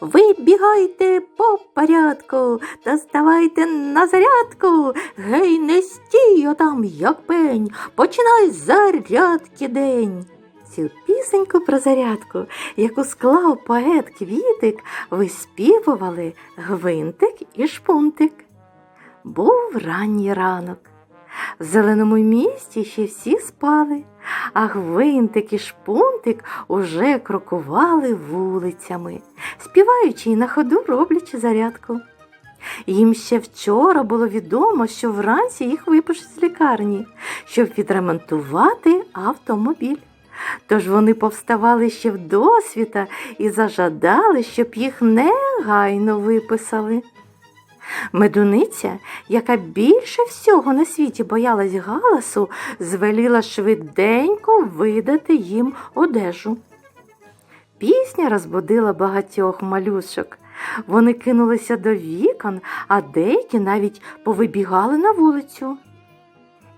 Ви бігайте по порядку та ставайте на зарядку. Гей, не стій отам, як пень, починай зарядки день. Цю пісеньку про зарядку, яку склав поет Квітик, виспівували гвинтик і шпунтик. Був ранній ранок. В зеленому місті ще всі спали, а гвинтик і шпунтик уже крокували вулицями, співаючи і на ходу роблячи зарядку. Їм ще вчора було відомо, що вранці їх випишуть з лікарні, щоб відремонтувати автомобіль. Тож вони повставали ще в досвіта і зажадали, щоб їх негайно виписали. Медуниця, яка більше всього на світі боялась галасу, звеліла швиденько видати їм одежу. Пісня розбудила багатьох малюшок. Вони кинулися до вікон, а деякі навіть повибігали на вулицю.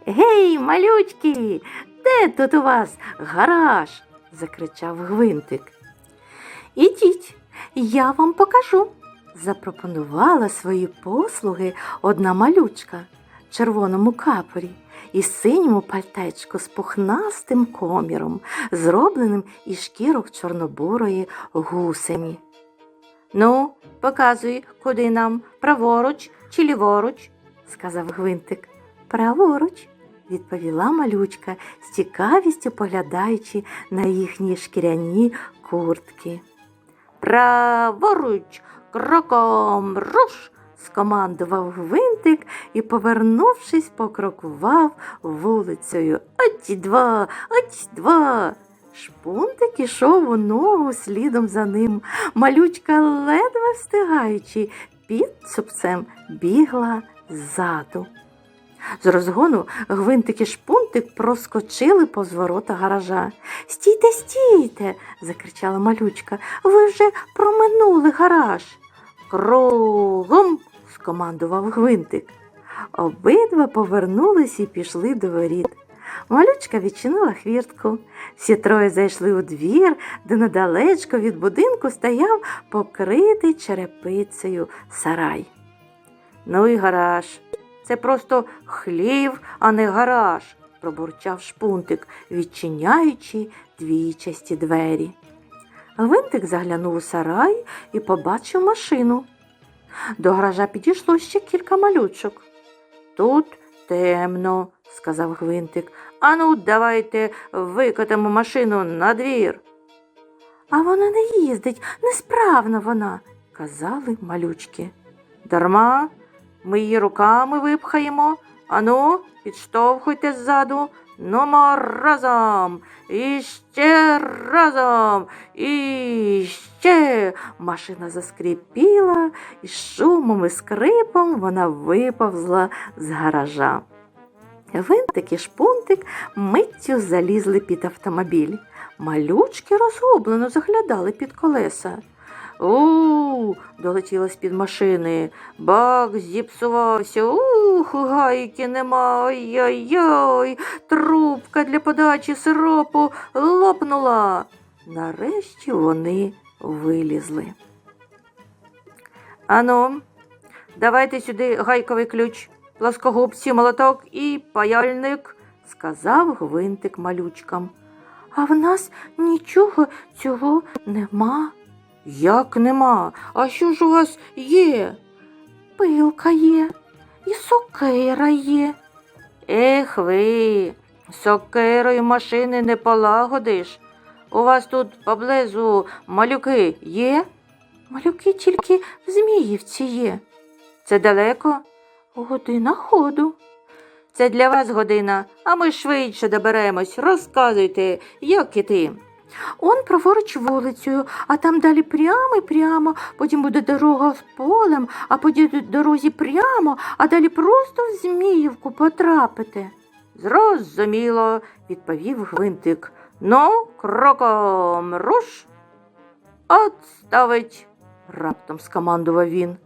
Гей, малючки, де тут у вас гараж? закричав Гвинтик. Ідіть, я вам покажу запропонувала свої послуги одна малючка в червоному капорі і синьому пальтечку з пухнастим коміром, зробленим із шкірок чорнобурої гусені. Ну, показуй, куди нам праворуч чи ліворуч, сказав Гвинтик. Праворуч, відповіла малючка, з цікавістю поглядаючи на їхні шкіряні куртки. Праворуч, кроком руш, скомандував гвинтик і, повернувшись, покрокував вулицею. Ать два, ать два. Шпунтик ішов у ногу слідом за ним. Малючка, ледве встигаючи, під цупцем бігла ззаду. З розгону гвинтик і шпунтик проскочили повз ворота гаража. Стійте, стійте, закричала малючка. Ви вже проминули гараж. Кругом, скомандував гвинтик. Обидва повернулись і пішли до воріт. Малючка відчинила хвіртку. Всі троє зайшли у двір, де недалечко від будинку стояв покритий черепицею сарай. Ну і гараж. Це просто хлів, а не гараж, пробурчав шпунтик, відчиняючи двічасті двері. Гвинтик заглянув у сарай і побачив машину. До гаража підійшло ще кілька малючок. Тут темно, сказав Гвинтик. Ану, давайте викотимо машину на двір. А вона не їздить, несправна вона, казали малючки. Дарма, ми її руками випхаємо. Ану, підштовхуйте ззаду. Нумо разом, і ще разом, і ще. Машина заскріпіла, і шумом і скрипом вона виповзла з гаража. Винтик і шпунтик миттю залізли під автомобіль. Малючки розгублено заглядали під колеса. У, долетіло з-під машини. Бак зіпсувався. Ух, гайки нема. Ой-ой-ой. Трубка для подачі сиропу лопнула. Нарешті вони вилізли. Ану, давайте сюди гайковий ключ, плоскогубці, молоток і паяльник, сказав гвинтик малючкам. А в нас нічого цього нема. Як нема? А що ж у вас є? Пилка є, і сокира є. Ех ви, сокирою машини не полагодиш. У вас тут поблизу малюки є? Малюки тільки в Зміївці є. Це далеко? Година ходу. Це для вас година, а ми швидше доберемось. Розказуйте, як іти. Он праворуч вулицею, а там далі прямо і прямо, потім буде дорога з полем, а по дорозі прямо, а далі просто в Зміївку потрапите. Зрозуміло, відповів гвинтик. Ну, кроком руш. Отставить, раптом скомандував він.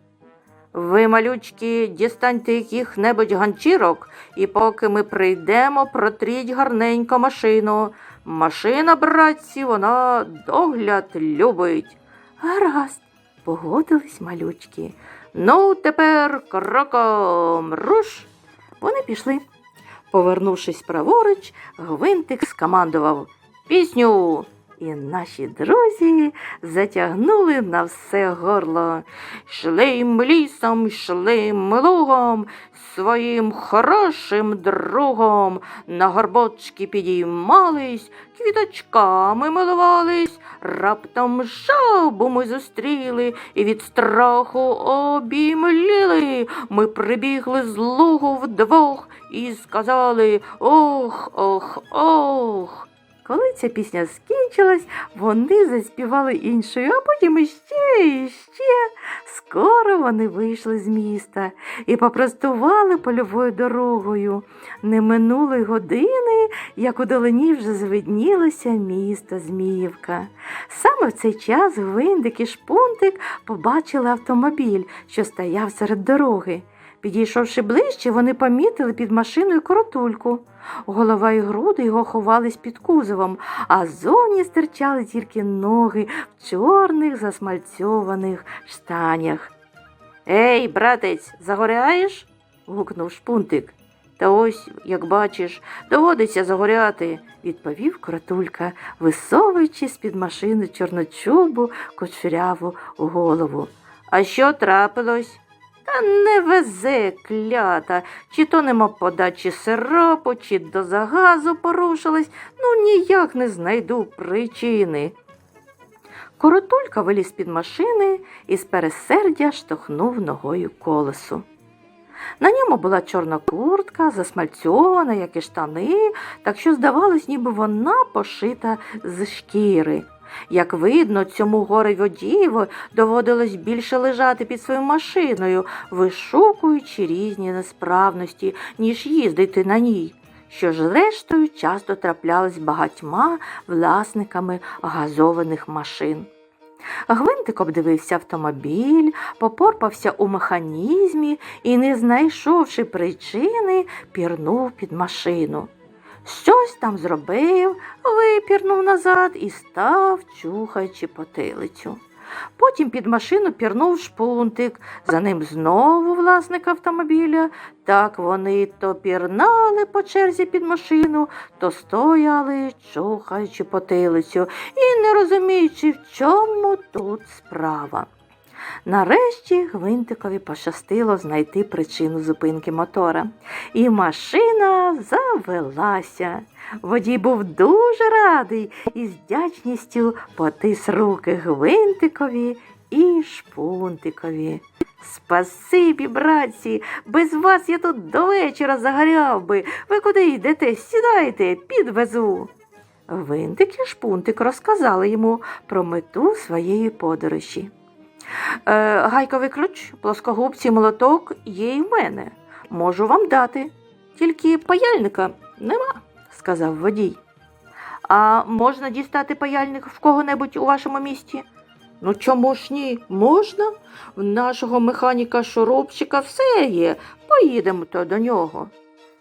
Ви, малючки, дістаньте яких-небудь ганчірок, і поки ми прийдемо, протріть гарненько машину. Машина, братці, вона догляд любить. Гаразд, Погодились малючки. Ну, тепер кроком руш. Вони пішли. Повернувшись праворуч, гвинтик скомандував пісню. І наші друзі затягнули на все горло. Йшли лісом, йшли ми лугом, своїм хорошим другом. На горбочки підіймались, квіточками милувались, раптом жабу ми зустріли і від страху обімліли. Ми прибігли з лугу вдвох і сказали ох, ох, ох. Коли ця пісня скінчилась, вони заспівали іншою, а потім іще, і ще. Скоро вони вийшли з міста і попростували польовою дорогою. Не минули години, як у долині вже звиднілося місто Зміївка. Саме в цей час Гвиндик і Шпунтик побачили автомобіль, що стояв серед дороги. Підійшовши ближче, вони помітили під машиною коротульку. Голова і груди його ховались під кузовом, а ззовні стирчали тільки ноги в чорних засмальцьованих штанях. Ей, братець, загоряєш? гукнув шпунтик. Та ось, як бачиш, доводиться загоряти, відповів кротулька, висовуючи з-під машини чорночубу кучеряву голову. А що трапилось? Та не везе клята, чи то нема подачі сиропу, чи до загазу порушилась, ну ніяк не знайду причини. Коротулька виліз під машини і з пересердя штовхнув ногою колесо. На ньому була чорна куртка, засмальцьована, як і штани, так що здавалось, ніби вона пошита з шкіри. Як видно, цьому горе водієву доводилось більше лежати під своєю машиною, вишукуючи різні несправності, ніж їздити на ній, що ж зрештою часто траплялось багатьма власниками газованих машин. Гвинтик обдивився автомобіль, попорпався у механізмі і, не знайшовши причини, пірнув під машину. Щось там зробив, випірнув назад і став, чухаючи потилицю. Потім під машину пірнув шпунтик, за ним знову власник автомобіля. Так вони то пірнали по черзі під машину, то стояли, чухаючи потилицю і не розуміючи, в чому тут справа. Нарешті гвинтикові пощастило знайти причину зупинки мотора, і машина завелася. Водій був дуже радий і з вдячністю потис руки гвинтикові і шпунтикові. Спасибі, братці, без вас я тут до вечора загоряв би. Ви куди йдете? Сідайте, підвезу. Гвинтик і шпунтик розказали йому про мету своєї подорожі. Е, гайковий ключ, плоскогубці, молоток є й в мене. Можу вам дати. Тільки паяльника нема, сказав водій. А можна дістати паяльник в кого-небудь у вашому місті? Ну чому ж ні? Можна? В нашого механіка шурупчика все є. Поїдемо то до нього.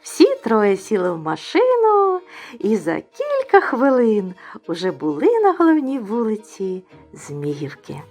Всі троє сіли в машину і за кілька хвилин уже були на головній вулиці Зміївки.